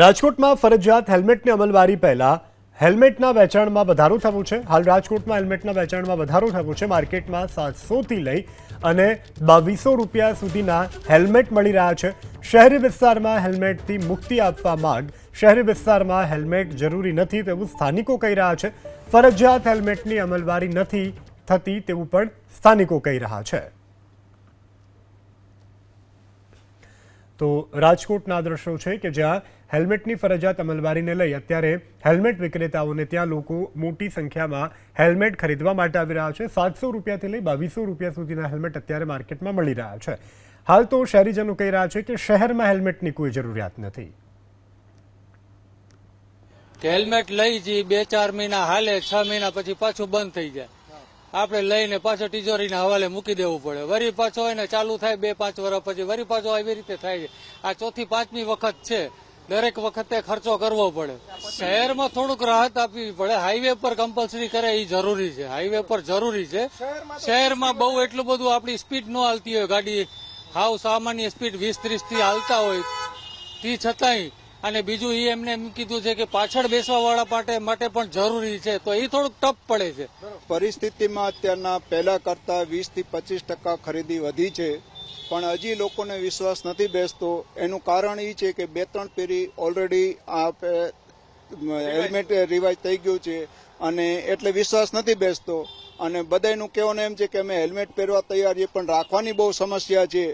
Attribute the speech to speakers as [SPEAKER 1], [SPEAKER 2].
[SPEAKER 1] રાજકોટમાં ફરજિયાત હેલ્મેટની અમલવારી પહેલા હેલ્મેટના વેચાણમાં વધારો થયો છે. હાલ રાજકોટમાં હેલ્મેટના વેચાણમાં વધારો થયો છે. માર્કેટમાં સાતસોથી લઈ અને બાવીસો રૂપિયા સુધીના હેલ્મેટ મળી રહ્યા છે. શહેરી વિસ્તારમાં હેલ્મેટથી મુક્તિ આપવા માંગ. શહેરી વિસ્તારમાં હેલ્મેટ જરૂરી નથી તેવું સ્થાનિકો કહી રહ્યા છે. ફરજિયાત હેલ્મેટની અમલવારી નથી થતી તેવું પણ સ્થાનિકો કહી રહ્યા છે. તો રાજકોટના દ્રશ્યો છે કે જ્યાં હેલ્મેટની ફરજિયાત અમલવારીને લઈ અત્યારે હેલ્મેટ વિક્રેતાઓને ત્યાં લોકો મોટી સંખ્યામાં હેલ્મેટ ખરીદવા માટે આવી રહ્યા છે. સાતસો રૂપિયાથી લઈ બાવીસો રૂપિયા સુધીના હેલ્મેટ અત્યારે માર્કેટમાં મળી રહ્યા છે. હાલ તો શહેરીજનો કહી રહ્યા છે કે શહેરમાં હેલ્મેટની કોઈ જરૂરિયાત નથી.
[SPEAKER 2] હેલ્મેટ લઈ જઈ બે ચાર મહિના, હાલે છ મહિના પછી પાછું બંધ થઈ જાય. આપણે લઈને પાછો તિજોરીના હવાલે મૂકી દેવું પડે. વરી પાછો એને ચાલુ થાય બે પાંચ વર્ષ પછી વરી પાછો આવી રીતે થાય છે. આ ચોથી પાંચમી વખત છે. દરેક વખતે ખર્ચો કરવો પડે. શહેરમાં થોડુંક રાહત આપવી પડે. હાઈવે પર કમ્પલસરી કરે એ જરૂરી છે. હાઈવે પર જરૂરી છે. શહેરમાં બહુ એટલું બધું આપણી સ્પીડ ન હાલતી હોય. ગાડી હાવ સામાન્ય સ્પીડ વીસ ત્રીસથી હાલતા હોય. તે છતાંય અને બીજું એ એમને એમ કીધું છે કે પાછળ બેસવા વાળા માટે માટે પણ જરૂરી છે. તો એ થોડુંક ટફ પડે છે.
[SPEAKER 3] પરિસ્થિતિમાં અત્યારના પહેલા કરતા વીસથી પચીસ ટકા ખરીદી વધી છે. પણ હજી લોકોને વિશ્વાસ નથી બેસતો. એનું કારણ એ છે કે બે ત્રણ પેઢી ઓલરેડી આ હેલ્મેટ રિવાઇઝ થઈ ગયું છે અને એટલે વિશ્વાસ નથી બેસતો. અને બધાનું કહેવાનું એમ છે કે અમે હેલ્મેટ પહેરવા તૈયાર છીએ, પણ રાખવાની બહુ સમસ્યા છે.